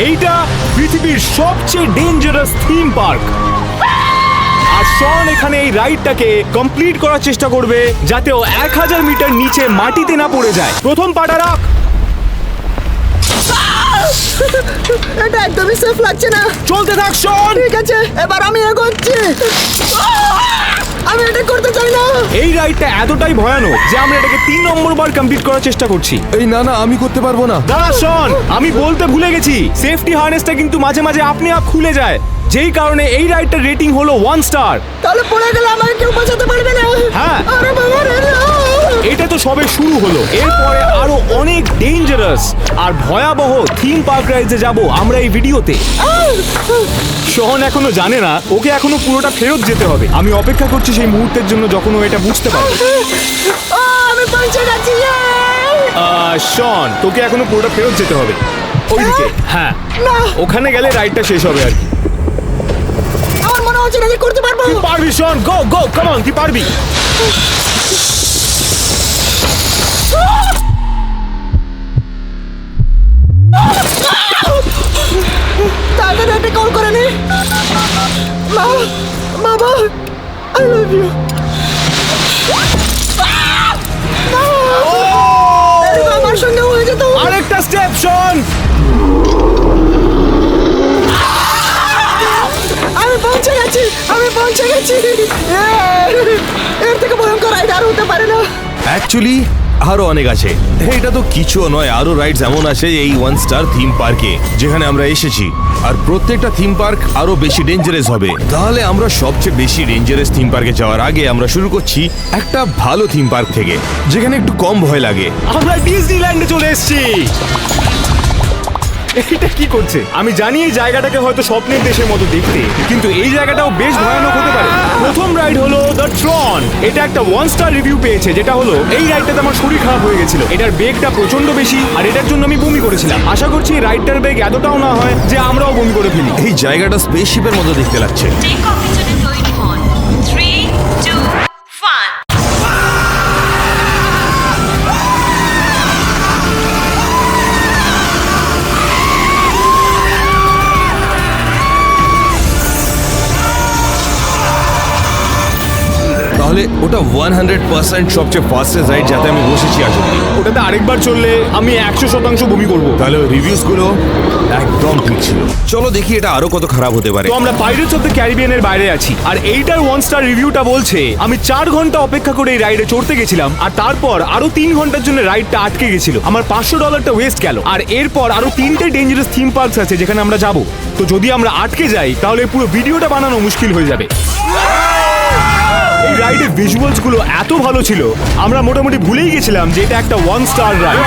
এইটা পৃথিবীর সবচেয়ে ডেঞ্জারাস থিম পার্ক আর শন এখানে এই রাইডটাকে কমপ্লিট করার চেষ্টা করবে যাতে ও এক হাজার মিটার নিচে মাটিতে না পড়ে যায়। প্রথম পাটা রাখ। এটা একদমই সেফ লাগছে না। চলতে থাক শন! ঠিক আছে এবার আমি এগোচ্ছি। আমি এটা করতে চাই না। এই রাইডটা এতটাই ভয়ানক যে আমরা এটাকে তিন নম্বর বার কমপ্লিট করার চেষ্টা করছি। এই না না আমি করতে পারব না। দাঁড়া শোন আমি বলতে ভুলে গেছি। সেফটি হার্নেসটা কিন্তু মাঝে মাঝে আপনি আপ খুলে যায়। যেই কারণে এই রাইডটার রেটিং হলো ওয়ান স্টার তাহলে পড়ে গেলে আমাকে কেউ বাঁচাতে পারবে না? হ্যাঁ। আরে বাবা রে তো সবে শুরু হলো। এরপরে আরও অনেক ডেঞ্জারাস আর ভয়াবহ থিম পার্ক রাইডে যাব আমরা এই ভিডিওতে শহন এখনও জানে না ওকে এখনও পুরোটা ফেরত যেতে হবে। আমি অপেক্ষা করছি সেই মুহূর্তের জন্য যখন ও এটা বুঝতে পারবে। আমি পৌঁছে গেছি ইয়ে! শন তোকে এখনও পুরোটা ফেরত যেতে হবে। ওইদিকে। হ্যাঁ। না। ওখানে গেলে রাইডটা শেষ হবে আর কি। আমার মনে হচ্ছে না যে করতে পারব। তুই পারবি শন গো গো কাম অন তুই পারবি? তাড়াতাড়ি একটা কল করে নে মা বাবা আই লাভ ইউ আমার সঙ্গে হয়ে যেত। আরেকটা স্টেপ শন। আমি পৌঁছে গেছি আমি পৌঁছে গেছি। এর থেকে ভয়ঙ্কর রাইড আর হতে পারে না। অ্যাকচুয়ালি আরও অনেক আছে। এটা তো কিছু নয়, আরও রাইডস এমন আছে এই ওয়ান স্টার থিম পার্কে যেখানে আমরা এসেছি। আর প্রত্যেকটা থিম পার্ক আরও বেশি ডেঞ্জারাস হবে। তাহলে আমরা সবচেয়ে বেশি ডেঞ্জারাস থিম পার্কে যাওয়ার আগে আমরা শুরু করছি একটা ভালো থিম পার্ক থেকে, যেখানে একটু কম ভয় লাগে। আমরা ডিজনিল্যান্ডে চলে এসেছি। এটা কি করছে? আমি জানি এই জায়গাটাকে হয়তো স্বপ্নের দেশের মতো দেখতে কিন্তু এই জায়গাটাও বেশ ভয়ানক হতে পারে। প্রথম রাইড হলো দ্য ট্রন এটা একটা ওয়ান স্টার রিভিউ পেয়েছে যেটা হলো এই রাইডটাতে আমার শরীর খারাপ হয়ে গেছিল। এটার বেগটা প্রচণ্ড বেশি আর এটার জন্য আমি বমি করেছিলাম। আশা করছি এই রাইডটার বেগ এতটাও না হয় যে আমরাও বমি করে ফেলি। এই জায়গাটা স্পেসশিপের মতো দেখতে লাগছে। তাহলে ওটা ওয়ান হান্ড্রেড পার্সেন্ট সবচেয়ে ফাস্টেস্ট রাইড যাতে আমি বসেছি আজ ওটাতে আরেকবার চললে আমি একশো শতাংশ বমি করব। তাহলে রিভিউসগুলো একদম ঠিক ছিল। চলো দেখি এটা আরও কত খারাপ হতে পারে। তো আমরা পাইরেটস অফ দ্য ক্যারিবিয়ানের বাইরে আছি। আর এইটার ওয়ান স্টার রিভিউটা বলছে আমি চার ঘণ্টা অপেক্ষা করে এই রাইডে চড়তে গেছিলাম আর তারপর আরও তিন ঘণ্টার জন্য রাইডটা আটকে গেছিল। আমার পাঁচশো ডলারটা ওয়েস্ট গেল। আর এরপর আরও তিনটে ডেঞ্জারাস থিম পার্কস আছে যেখানে আমরা যাব। তো যদি আমরা আটকে যাই তাহলে পুরো ভিডিওটা বানানো মুশকিল হয়ে যাবে। এই রাইডের ভিজুয়ালসগুলো এত ভালো ছিল আমরা মোটামুটি ভুলেই গেছিলাম যে এটা একটা ওয়ান স্টার রাইড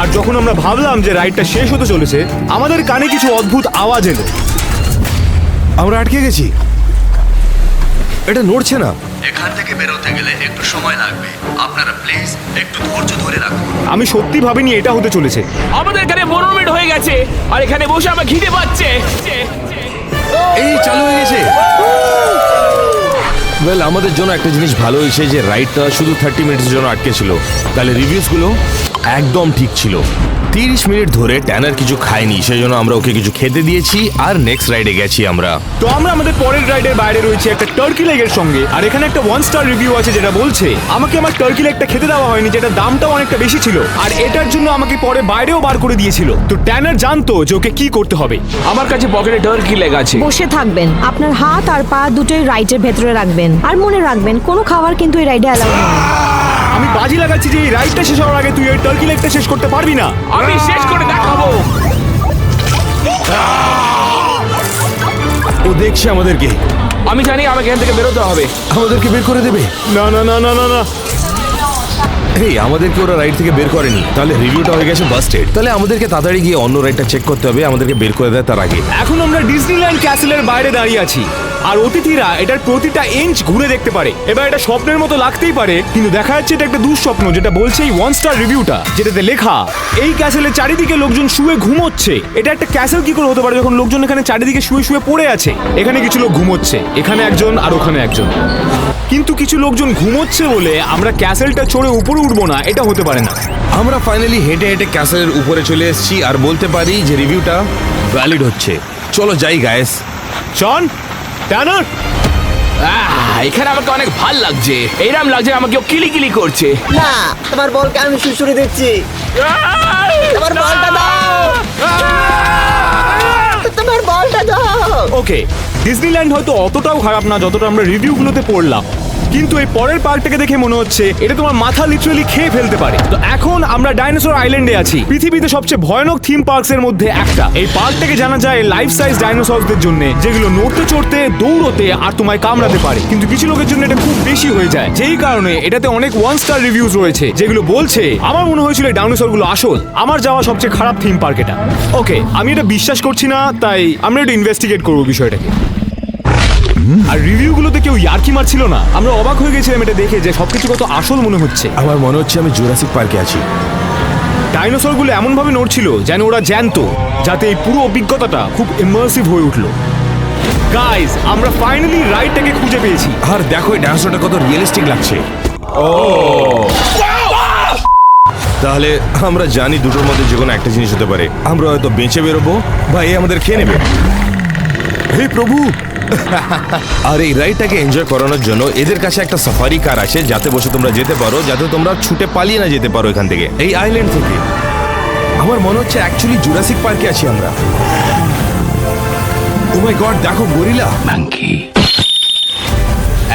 আর যখন আমরা ভাবলাম যে রাইডটা শেষ হতে চলেছে আমাদের কানে কিছু অদ্ভুত আওয়াজ এলো। আমরা আটকে গেছি। এটা নড়ছে না। এখান থেকে বেরোতে গেলে একটু সময় লাগবে। আপনারা প্লিজ একটু ধৈর্য ধরে রাখুন। আমি সত্যি ভাবিনি এটা হতে চলেছে। আমাদের এখানে পনেরো মিনিট হয়ে গেছে আর এখানে বসে আমার খিদে পাচ্ছে। এই চালু হয়ে গেছে। ওয়েল আমাদের জন্য একটা জিনিস ভালো হয়েছে যে রাইডটা শুধু থার্টি মিনিটসের জন্য আটকে ছিল। তাহলে রিভিউসগুলো একদম ঠিক ছিল। তিরিশ মিনিট ধরে ট্যানার কিছু খায়নি সেই জন্য আমরা ওকে কিছু খেতে দিয়েছি আর নেক্সট রাইডে গেছি আমরা। তো আমরা আমাদের পরের রাইডের বাইরে রয়েছে একটা টার্কি লেগের সঙ্গে আর এখানে একটা ওয়ান স্টার রিভিউ আছে যেটা বলছে আমাকে আমার টার্কি লেগটা খেতে দেওয়া হয়নি যেটা দামটাও অনেকটা বেশি ছিল আর এটার জন্য আমাকে পরে বাইরেও বার করে দিয়েছিল। তো ট্যানার জানতো যে ওকে কি করতে হবে। আমার কাছে পকেটে টার্কি লেগ আছে। বসে থাকবেন আপনার হাত আর পা দুটোই রাইডের ভেতরে রাখবেন আর মনে রাখবেন কোনো খাবার কিন্তু এই রাইডে অ্যালাউ নয় আমি বাজি লাগাচ্ছি যে এই রাইডটা শেষ হওয়ার আগে তুই ওই টার্কি লেগটা শেষ করতে পারবি না। আমি শেষ করে দেখাবো। ও দেখছে আমাদেরকে। আমি জানি আমাকে এখান থেকে বেরোতে হবে। আমাদেরকে বের করে দেবে? না না না না না না। এই আমাদেরকে ওরা রাইড থেকে বের করেনি। তাহলে রিভিউটা হয়ে গেছে বাস্টেড তাহলে আমাদেরকে তাড়াতাড়ি গিয়ে অন্য রাইডটা চেক করতে হবে। আমাদেরকে বের করে দেয় তার আগে। এখন আমরা ডিজনিল্যান্ড ক্যাসেলের বাইরে দাঁড়িয়ে আছি। আর অতিথিরা এটার প্রতিটা ইঞ্চ ঘুরে দেখতে পারে। এবার এটা স্বপ্নের মতো লাগতেই পারে কিন্তু দেখা যাচ্ছে এটা একটা দুঃস্বপ্ন যেটা বলছে এই ওয়ান স্টার রিভিউটা যেটাতে লেখা এই ক্যাসেলের চারিদিকে লোকজন শুয়ে ঘুমোচ্ছে। এটা একটা ক্যাসেল কি করে হতে পারে যখন লোকজন এখানে চারিদিকে শুয়ে শুয়ে পড়ে আছে? এখানে কিছু লোক ঘুমোচ্ছে এখানে একজন আর ওখানে একজন। কিন্তু কিছু লোকজন ঘুমোচ্ছে বলে আমরা ক্যাসেলটা চড়ে উপরে উঠবো না এটা হতে পারে না। আমরা ফাইনালি হেঁটে হেঁটে ক্যাসেলের উপরে চলে এসেছি আর বলতে পারি যে রিভিউটা ভ্যালিড হচ্ছে। চলো যাই গায়েস শন ট্যানার আহ, এখানে আমাকে অনেক ভালো লাগছে। এইরাম লাগছে আমাকে কেউ কিলি কিলি করছে। না তোমার বলকে আমি শুশুরে দিচ্ছি। তোমার বলটা দাও! তোমার বলটা দাও! ওকে ডিজনিল্যান্ড হয়তো অতটাও খারাপ না যতটা আমরা রিভিউগুলোতে পড়লাম। কিন্তু এই পরের পার্কটাকে দেখে মনে হচ্ছে এটা তোমার মাথা লিটারালি খেয়ে ফেলতে পারে। তো এখন আমরা ডাইনোসর আইল্যান্ডে আছি। পৃথিবীতে সবচেয়ে ভয়ানক থিম পার্কস এর মধ্যে একটা। এই পার্কটাকে জানা যায় লাইফ সাইজ ডাইনোসরদের জন্য, যেগুলো নড়তে চড়তে, দৌড়তে আর তোমায় কামড়াতে পারে। কিন্তু কিছু লোকের জন্য এটা খুব বেশি হয়ে যায়। যেই কারণে এটাতে অনেক ওয়ান স্টার রিভিউজ রয়েছে, যেগুলো বলছে, আমার মনে হয়েছিল ডাইনোসরগুলো আসল। আমার যাওয়া সবচেয়ে খারাপ থিম পার্ক এটা। ওকে আমি এটা বিশ্বাস করছি না, তাই আমরা একটু ইনভেস্টিগেট করব বিষয়টাকে। আর রিভিউগুলোতে কেউ ইয়ার্কি মারছিল না। আমরা অবাক হয়ে গেছিলাম এটা দেখে যে সবকিছু কত আসল মনে হচ্ছে। আমার মনে হচ্ছে আমি জুরাসিক পার্কে আছি। ডাইনোসরগুলো এমনভাবে নড়ছিল যেন ওরা জ্যান্ত যাতে এই পুরো অভিজ্ঞতাটা খুব ইমার্সিভ হয়ে উঠল। গাইজ আমরা ফাইনালি রাইডটাকে খুঁজে পেয়েছি। আর দেখো এই ডান্সটা কত রিয়েলিস্টিক লাগছে। ও! তাহলে আমরা জানি দুটোর মধ্যে যে কোনো একটা জিনিস হতে পারে। আমরা হয়তো বেঁচে বেরোবো বা এ আমাদের খেয়ে নেবে। হে প্রভু! আর এই রাইডটাকে এনজয় করানোর জন্য এদের কাছে একটা সাফারি কার আছে যাতে বসে তোমরা যেতে পারো যাতে তোমরা ছুটে পালিয়ে না যেতে পারো এখান থেকে। এই আইল্যান্ড থেকে। আমার মনে হচ্ছে অ্যাকচুয়ালি জুরাসিক পার্কে আছি আমরা। ও মাই গড দেখো গরিলা।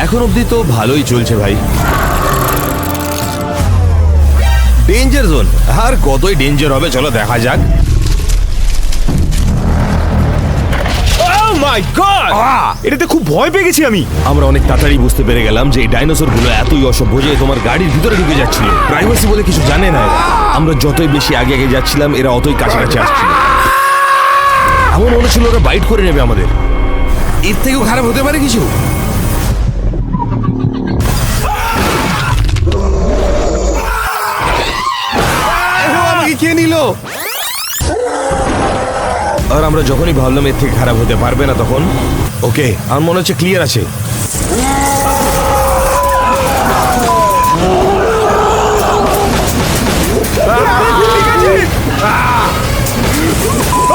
এখন অবধি তো ভালোই চলছে ভাই। ডেঞ্জার জোন আর কতই ডেঞ্জার হবে চলো দেখা যাক। মাই গড এটাতে খুব ভয় পেয়ে গেছি আমি। আমরা অনেক তাড়াতাড়ি বুঝতে পেরে গেলাম যে এই ডাইনোসরগুলো এতই অসভ্য যে তোমার গাড়ির ভিতরে ঢুকে যাচ্ছিল। প্রাইভেসি বলে কিছু জানে না আমরা যতই বেশি আগে আগে যাচ্ছিলাম এরা অতই কাছাকাছি আসছিল। এমন মনে ছিল ওরা বাইট করে নেবে আমাদের। এর থেকেও খারাপ হতে পারে কিছু? আমাকে কে নিল? আর আমরা যখনই ভাবলাম এর থেকে খারাপ হতে পারবে না তখন ওকে আমার মনে হচ্ছে ক্লিয়ার আছে।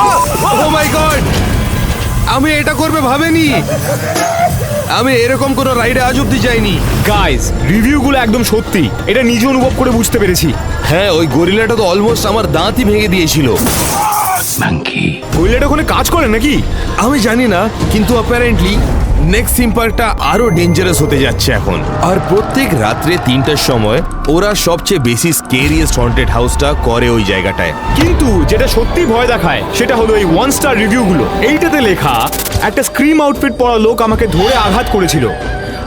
Oh! আমি এটা করবে ভাবেনি। আমি এরকম কোনো রাইডে আজ অব্দি যাইনি। গাইজ রিভিউগুলো একদম সত্যি। এটা নিজে অনুভব করে বুঝতে পেরেছি। হ্যাঁ ওই গরিলাটা তো অলমোস্ট আমার দাঁতই ভেঙে দিয়েছিল। গরিলাটা ওখানে কাজ করে নাকি? আমি জানি না কিন্তু অ্যাপারেন্টলি নেক্সট থিম পার্কটা আরও ডেঞ্জারাস হতে যাচ্ছে এখন। আর প্রত্যেক রাত্রে তিনটার সময় ওরা সবচেয়ে বেশি স্কেরিয়েস্ট হন্টেড হাউসটা করে ওই জায়গাটায়। কিন্তু যেটা সত্যি ভয় দেখায় সেটা হলো এই ওয়ান স্টার রিভিউগুলো এইটাতে লেখা একটা স্ক্রিম আউটফিট পরা লোক আমাকে ধরে আঘাত করেছিল।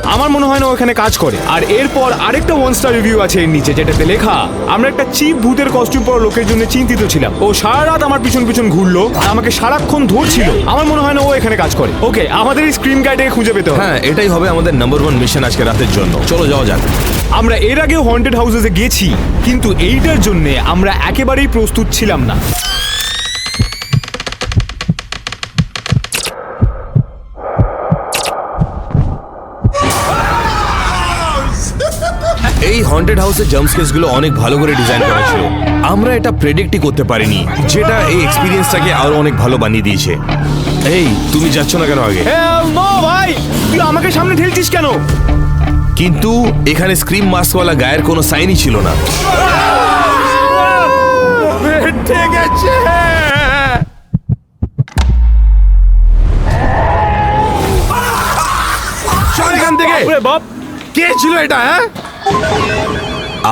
আমার মনে হয় না ও এখানে কাজ করে। আর এরপর আরেকটা ওয়ান স্টার রিভিউ আছে এর নিচে যেটাতে লেখা আমরা একটা চিপ ভূতের কস্টিউম পরা লোকের জন্য চিন্তিত ছিলাম। ও সারা রাত আমার পিছন পিছন ঘুরলো আর আমাকে সারাক্ষণ ধরছিল। আমার মনে হয় না ও এখানে কাজ করে। ওকে আমাদের এই স্ক্রিন গাইডে খুঁজে পেতে হবে। হ্যাঁ এটাই হবে আমাদের নাম্বার ওয়ান মিশন আজকে রাতের জন্য। চলো যাওয়া যাক। আমরা এর আগেও হন্টেড হাউসেসে গেছি কিন্তু এইটার জন্য আমরা একেবারেই প্রস্তুত ছিলাম না। হন্টেড হাউসের জাম্পস্কেসগুলো অনেক ভালো করে ডিজাইন করা ছিল। আমরা এটা প্রেডিক্টই করতে পারিনি যেটা এই এক্সপিরিয়েন্সটাকে আরও অনেক ভালো বানিয়ে দিয়েছে। এই তুমি যাচ্ছ না কেন আগে? ভাই! তুই আমাকে সামনে ঠেলছিস কেন? কিন্তু এখানে স্ক্রিম মাস্কওয়ালা গায়ের কোনো সাইনই ছিল না। ঠিক আছে চল এখান থেকে। বাপ। কে ছিল এটা হ্যাঁ?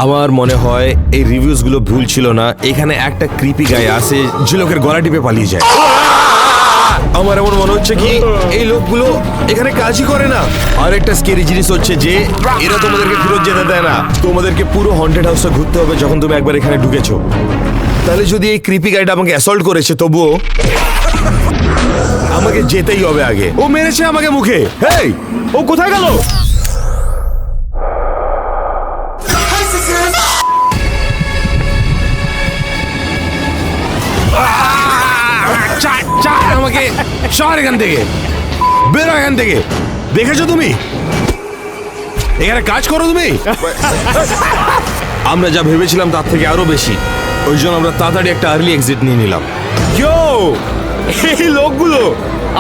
আমার মনে হয় এই রিভিউজগুলো ভুল ছিল না। এখানে একটা ক্রিপি গায়ে আসে যে লোকের গলা টিপে পালিয়ে যায়। আমার এমন মনে হচ্ছে কি, এই লোকগুলো এখানে কাজই করে না। আর একটা স্কেরি জিনিস হচ্ছে যে, এরা তোমাদেরকে ফেরত যেতে দেয় না। তোমাদেরকে পুরো হন্টেড হাউসটা ঘুরতে হবে যখন তুমি একবার এখানে ঢুকেছো। তাহলে যদি এই ক্রিপি গাইটা আমাকে অ্যাসল্ট করেছে, তবুও আমাকে যেতেই হবে আগে। ও মেরেছে আমাকে মুখে। হেই, ও কোথায় গেল ছাড় ছাড় আমাকে সর এখান থেকে। বেরো এখান থেকে। দেখেছ তুমি? এখানে কাজ করো তুমি? আমরা যা ভেবেছিলাম তার থেকে আরও বেশি। ওই জন্য আমরা তাড়াতাড়ি একটা আর্লি এক্সিট নিয়ে নিলাম। ইয়ো এই লোকগুলো!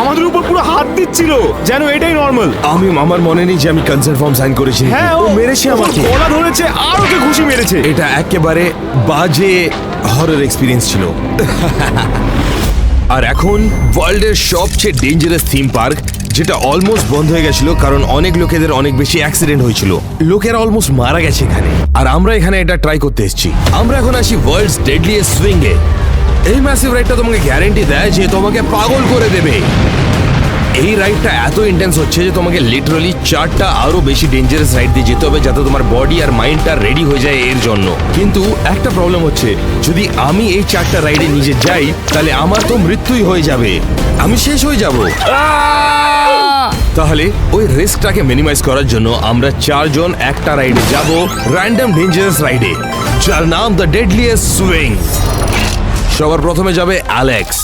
আমাদের উপর পুরো হাত দিচ্ছিল। যেন এটাই নর্মাল আমি আমার মনে নেই যে আমি কনসার্ট ফর্ম সাইন করেছি হ্যাঁ ও মেরেছে আমাকে। গলা ধরেছে আর ওকে খুশি মেরেছে। এটা একেবারে বাজে হরর এক্সপিরিয়েন্স ছিল। আর এখন ওয়ার্ল্ডের সবচেয়ে ডেঞ্জারাস থিম পার্ক যেটা অলমোস্ট বন্ধ হয়ে গেছিল কারণ অনেক লোকেদের অনেক বেশি অ্যাক্সিডেন্ট হয়েছিল। লোকেরা অলমোস্ট মারা গেছে এখানে। আর আমরা এখানে এটা ট্রাই করতে এসেছি। আমরা এখন আসি ওয়ার্ল্ডস ডেডলিয়েস্ট সুইং এ এই ম্যাসিভ রাইডটা তোমাকে গ্যারেন্টি দেয় যে তোমাকে পাগল করে দেবে। এই রাইডটা এত ইন্টেন্স হচ্ছে যে তোমাকে লিটারালি চারটা আরও বেশি ডেঞ্জারাস রাইড দিয়ে যেতে হবে যাতে তোমার বডি আর মাইন্ডটা রেডি হয়ে যায় এর জন্য। কিন্তু একটা প্রবলেম হচ্ছে যদি আমি এই চারটা রাইডে নিজে যাই তাহলে আমার তো মৃত্যুই হয়ে যাবে। আমি শেষ হয়ে যাব। তাহলে ওই রিস্কটাকে মিনিমাইজ করার জন্য আমরা চারজন একটা রাইডে যাব র্যান্ডম ডেঞ্জারাস রাইডে যার নাম দ্য ডেডলিয়েস্ট সুইং সবার প্রথমে যাবে অ্যালেক্স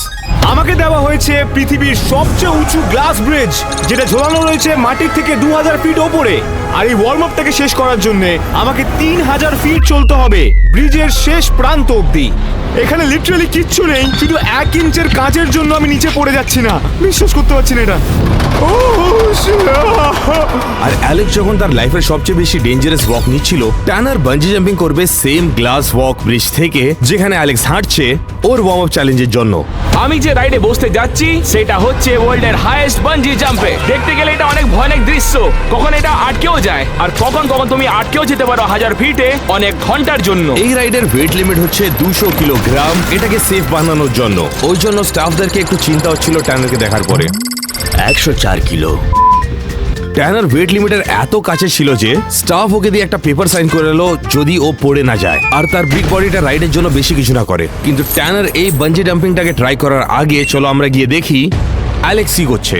আমাকে দেওয়া হয়েছে পৃথিবীর সবচেয়ে উঁচু গ্লাস ব্রিজ যেটা ঝোলানো রয়েছে মাটির থেকে দু হাজার ফিট ওপরে। আর এই ওয়ার্ম আপটাকে শেষ করার জন্য আমাকে তিন হাজার ফিট চলতে হবে ব্রিজের শেষ প্রান্ত অবধি। এখানে লিটারালি কিচ্ছু নেই শুধু এক ইঞ্চের কাঁচের জন্য আমি নিচে পড়ে যাচ্ছি না। বিশ্বাস করতে পারছি না এটা। আর অ্যালেক্স যখন তার লাইফের সবচেয়ে বেশি ডেঞ্জারাস ওয়াক নিচ্ছিল টানার বাঞ্জি জাম্পিং করবে সেম গ্লাস ওয়াক ব্রিজ থেকে যেখানে অ্যালেক্স হাঁটছে ওর ওয়ার্ম আপ চ্যালেঞ্জের জন্য। আমি যে রাইডে বসতে যাচ্ছি সেটা হচ্ছে ওয়ার্ল্ড এর হাইয়েস্ট বানজি জাম্পে দেখতে গেলে এটা অনেক ভয়ানক দৃশ্য। কখন এটা আটকেও যায়? আর কখন কখন তুমি আটকেও যেতে পারো হাজার ফিটে অনেক ঘণ্টার জন্য। এই রাইডের ওয়েট লিমিট হচ্ছে দুশো কিলোগ্রাম এটাকে সেফ বানানোর জন্য। ওই জন্য স্টাফদেরকে একটু চিন্তা হচ্ছিল টানেলকে দেখার পরে। একশো চার কিলো। ট্যানার ওয়েট লিমিটের এত কাছে ছিল যে স্টাফ ওকে দিয়ে একটা পেপার সাইন করে এলো যদি ও পড়ে না যায়। আর তার বিগ বডিটা রাইডের জন্য বেশি কিছু না করে। কিন্তু ট্যানার এই বাঞ্জি ডাম্পিংটাকে ট্রাই করার আগে চলো আমরা গিয়ে দেখি অ্যালেক্স কি করছে।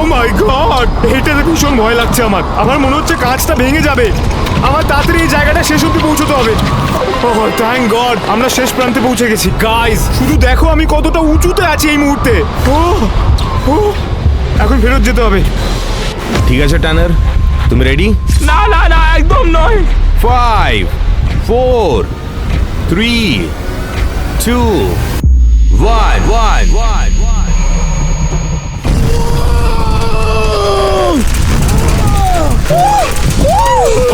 ও মাই গড এটাতে ভীষণ ভয় লাগছে আমার। আমার মনে হচ্ছে কাঁচটা ভেঙে যাবে। আমার তাড়াতাড়ি এই জায়গাটা শেষ অব্দি পৌঁছতে হবে। ও থ্যাংক গড আমরা শেষ প্রান্তে পৌঁছে গেছি। গাইস শুধু দেখো আমি কতটা উঁচুতে আছি এই মুহূর্তে। ও ও এখন ফেরত যেতে হবে। ঠিক আছে ট্যানার তুমি রেডি না না না একদম নয়। Five four three two one one one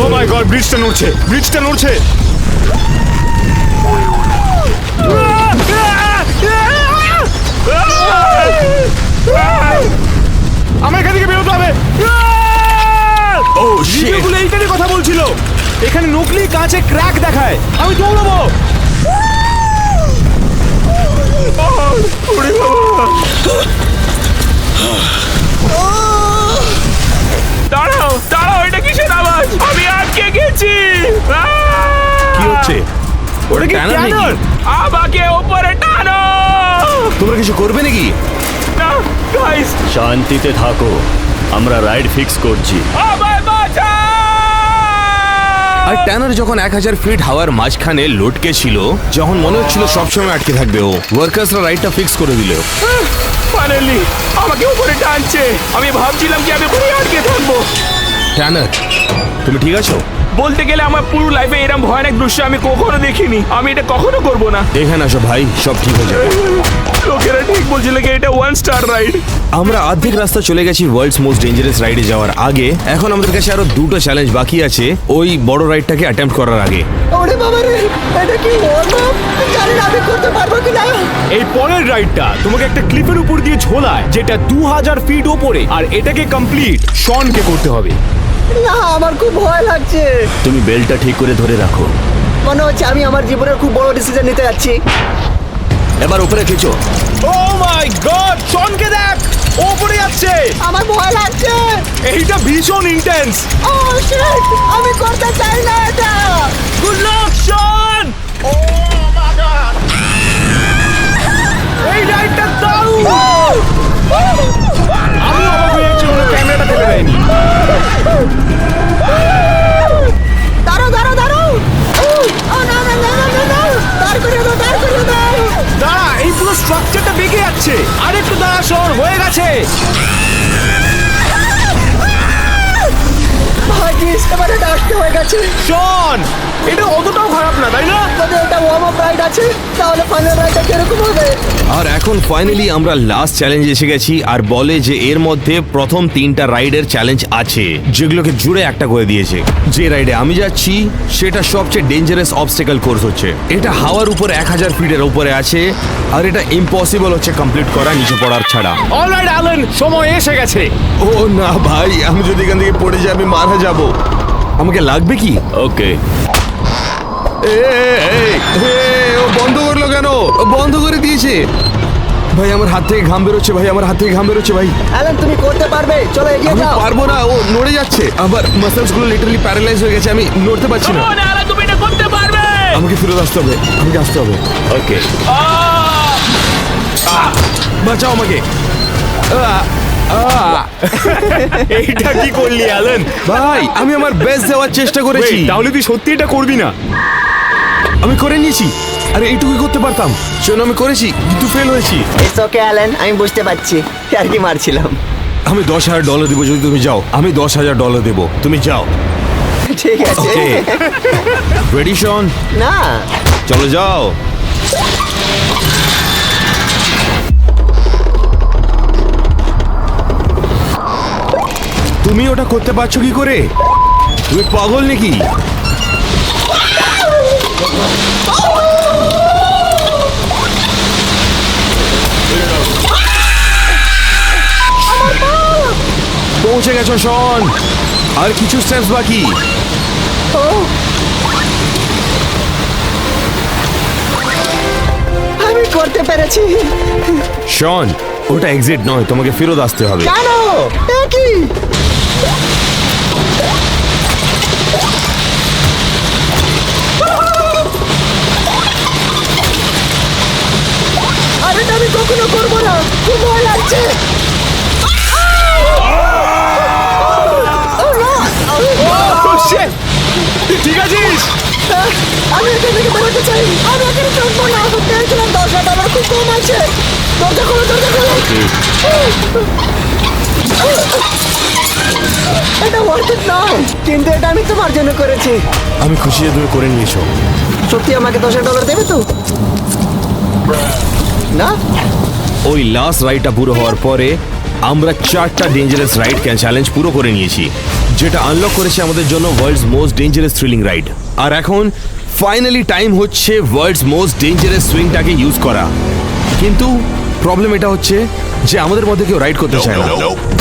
oh my God ব্রিজটা নড়ছে ব্রিজটা নড়ছে। এখানে নকলি কাঁচে ক্র্যাক দেখায়। আমি দৌড়বো। দাঁড়াও দাঁড়াও এটা কিসের আওয়াজ? আমি আটকে গেছি! কি হচ্ছে? ওটা কি? ক্যানন? আমাকে ওপরে টানো! তোমরা কিছু করবে নাকি? না গাইস শান্তিতে থাকো। আমরা রাইড ফিক্স করছি। আমায় বাঁচাও! আর ট্যানার যখন এক হাজার ফিট হাওয়ার মাঝখানে লটকে ছিল যখন মনে হচ্ছিল সবসময় আটকে থাকবে ও ওয়ার্কার্সরা রাইডটা ফিক্স করে দিল। ফাইনালি আমাকে উপরে টানছে। আমি ভাবছিলাম কি আমি উপরে আটকে থাকব। ট্যানার তুমি ঠিক আছো? বলতে গেলে আমার পুরো লাইফে এরকম ভয়ানক দৃশ্য আমি কখনো দেখিনি। আমি এটা কখনো করব না। এখানে আসো ভাই সব ঠিক হয়ে যাবে। লোকেরা ঠিক বলছিল কি এটা ওয়ান স্টার রাইড আমরা অর্ধেক রাস্তা চলে গেছি ওয়ার্ল্ডস মোস্ট ডেঞ্জারাস রাইডে যাওয়ার আগে। এখন আমাদের কাছে আরও দুটো চ্যালেঞ্জ বাকি আছে ওই বড় রাইডটাকে অ্যাটেম্প করার আগে। ওরে বাবা রে এটা কি ওয়ার্ম আপ জানি না আমি করতে পারব কি না। এই পরের রাইডটা তোমাকে একটা ক্লিপের উপর দিয়ে ঝোলায় যেটা দু হাজার ফিট ওপরে আর এটাকে কমপ্লিট শনকে করতে হবে। না আমার খুব ভয় লাগছে। তুমি বেলটা ঠিক করে ধরে রাখো। মনে হচ্ছে আমি আমার জীবনের খুব বড় ডিসিশন নিতে যাচ্ছি। এবার উপরে খেচো। ও মাই গড শনকে দেখ ও পড়ে যাচ্ছে। আমার ভয় লাগছে। এইটা ভীষণ ইন্টেন্স ও শিট আমি করতে চাই না এটা। গুড লাক শন! ও আছে। শন এটা অতটাও খারাপ না তাই না? যদি এটা ওয়ার্ম আপ রাইড আছে তাহলে ফাইনাল রাইডটা কীরকম হবে? আর এখন ফাইনালি আমরা লাস্ট চ্যালেঞ্জ এসে গেছি আর বলে যে এর মধ্যে প্রথম তিনটা রাইডের চ্যালেঞ্জ আছে যেগুলোকে জুড়ে একটা করে দিয়েছে। যে রাইডে আমি যাচ্ছি সেটা সবচেয়ে ডেঞ্জারাস অবস্টেকল কোর্স হচ্ছে। এটা হাওয়ার উপর এক হাজার ফিটের উপরে আছে আর এটা ইম্পসিবল হচ্ছে কমপ্লিট করা নিচে পড়ার ছাড়া। অলরাইট অ্যালেন সময় এসে গেছে। ও না ভাই আমি যদি এখান থেকে পড়ে যাই আমি মারা যাব। আমাকে লাগবে কি? ওকে। ও বন্ধ করল কেন? ও বন্ধ করে দিয়েছে। ভাই আমার হাত থেকে ঘাম বেরোচ্ছে ভাই আমার হাত থেকে ঘাম বেরোচ্ছে ভাই। অ্যালেন তুমি করতে পারবে। চলো এগিয়ে যাও। পারব না ও নড়ে যাচ্ছে। আবার মাসেলসগুলো লিটারালি প্যারালাইজ হয়ে গেছে আমি নড়তে পারছি না। তুমি এটা করতে পারবে। আমাকে ফেরত আসতে হবে আমাকে আসতে হবে। ওকে। আহ! বাঁচাও আমাকে। এইটা কি করলি অ্যালেন? ভাই আমি আমার বেস্ট দেওয়ার চেষ্টা করেছি। তাহলে তুই সত্যি এটা করবি না? আমি করে নিয়েছি। আরে এইটুকুই করতে পারতাম। শোনো আমি করেছি কিন্তু ফেল হয়েছি। ইটস ওকে অ্যালেন আমি বুঝতে পারছি। আর কি মারছিলাম? আমি দশ হাজার ডলার দেবো যদি তুমি যাও। আমি দশ হাজার ডলার দেবো। তুমি যাও। ঠিক আছে। রেডি শন না। চলো যাও। তুমি ওটা করতে পারছ কি করে? তুমি পাগল নাকি? পৌঁছে গেছো শন। আর কিছু স্টেপস বাকি। আমি করতে পেরেছি। শন ওটা এক্সিট নয় তোমাকে ফেরত আসতে হবে। কেন? কি? আর আমি কখনো করব না। খুব ভয় লাগছে। Oh, ঠিক আছিস? আমি এখান থেকে বেরোতে চাই। আমি এখানে চলবো না। দশ হাজার ডলার খুব কম আছে। দরজা খোলো দরজা খোলো। এটা ওয়ার্থ নয় কিন্তু এটা আমি তোমার জন্য করেছি। আমি খুশি যে তুমি করে নিয়েছো। সত্যি আমাকে দশ ডলার দেবে তো? না? ওই লাস্ট রাইডটা পুরো হওয়ার পরে আমরা চারটা ডেঞ্জারাস রাইড চ্যালেঞ্জ পুরো করে নিয়েছি। যেটা আনলক করেছে আমাদের জন্য world's most dangerous thrilling ride আর এখন ফাইনালি টাইম হচ্ছে ওয়ার্ল্ডস মোস্ট ডেঞ্জারাস সুইংটাকে ইউজ করা। কিন্তু প্রবলেম এটা হচ্ছে যে আমাদের মধ্যে কেউ রাইড করতে চায় না।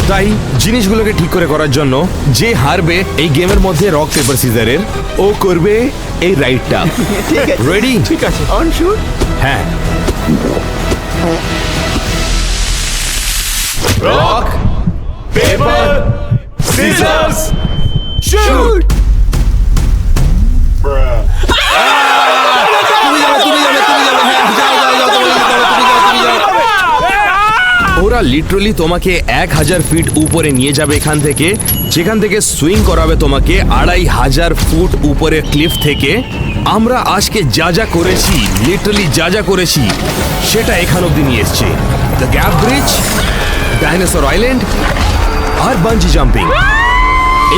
তাই জিনিসগুলোকে ঠিক করে করার জন্য যে হারবে এই গেমের মধ্যে রক পেপার সিজারের ও করবে এই রাইডটা ঠিক রেডি ঠিক আছে। অন শুট হ্যাঁ। রক পেপার সিজার্স শুট তুমি যাবে তুমি যাবে তুমি যাবে হ্যাঁ যাও যাও যাও তুমি যাও তুমি যাও তুমি যাও ওরা লিটারালি তোমাকে এক হাজার ফিট উপরে নিয়ে যাবে এখান থেকে। যেখান থেকে সুইং করাবে তোমাকে আড়াই হাজার ফুট উপরে ক্লিফ থেকে। আমরা আজকে যা যা করেছি লিটারালি যা যা করেছি সেটা এখান অব্দি নিয়ে এসছে। The gap bridge dinosaur island R bungee jumping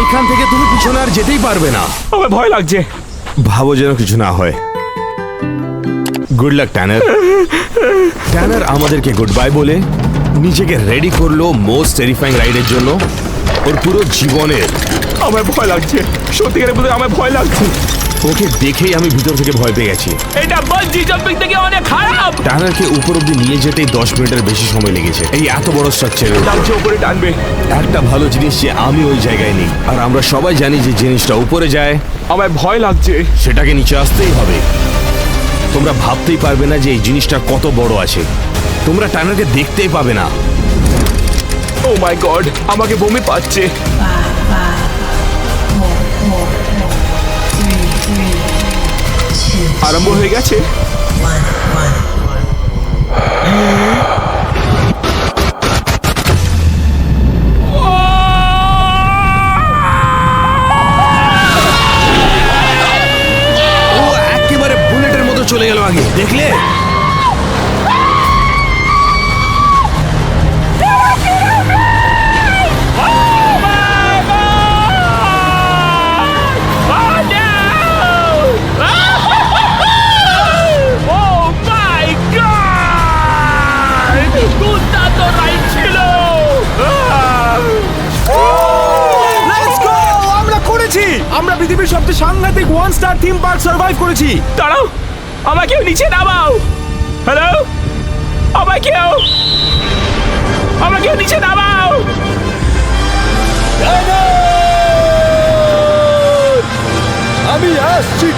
এইখান থেকে তুমি পিছনে আর যেতেই পারবে না। আমার ভয় লাগছে। ভাবো যেন কিছু না হয়। গুড লাক ট্যানার ট্যানার আমাদেরকে গুড বাই বলে নিজেকে রেডি করল মোস্ট টেরিফাইং রাইডের জন্য। ওর পুরো জীবনের আমার ভয় লাগছে। সত্যিকারের বলতে আমার ভয় লাগছে। ওকে দেখেই আমি ভিতর থেকে ভয় পেয়ে গেছি। এটা বানজি জাম্পিং থেকে অনেক খারাপ। ট্যানারকে উপর অব্দি নিয়ে যেতেই দশ মিনিটের বেশি সময় লেগেছে। এই এত বড় স্ট্রাকচারে লাগছে উপরে টানবে। একটা ভালো জিনিস যে আমি ওই জায়গায় নেই। আর আমরা সবাই জানি যে জিনিসটা উপরে যায়। আমার ভয় লাগছে। সেটাকে নিচে আসতেই হবে। তোমরা ভাবতেই পারবে না যে এই জিনিসটা কত বড় আছে। তোমরা টানারকে দেখতেই পাবে না। ও মাই গড আমাকে বমি পাচ্ছে। আরম্ভ হয়ে গেছে। ও একেবারে বুলেটের মতো চলে গেল আগে। দেখলে? সার্ভাইভ করেছি। দাঁড়াও আমাকে নিচে নামাও। হ্যালো আমাকেও আমাকেও নিচে নামাও। আমি আসছি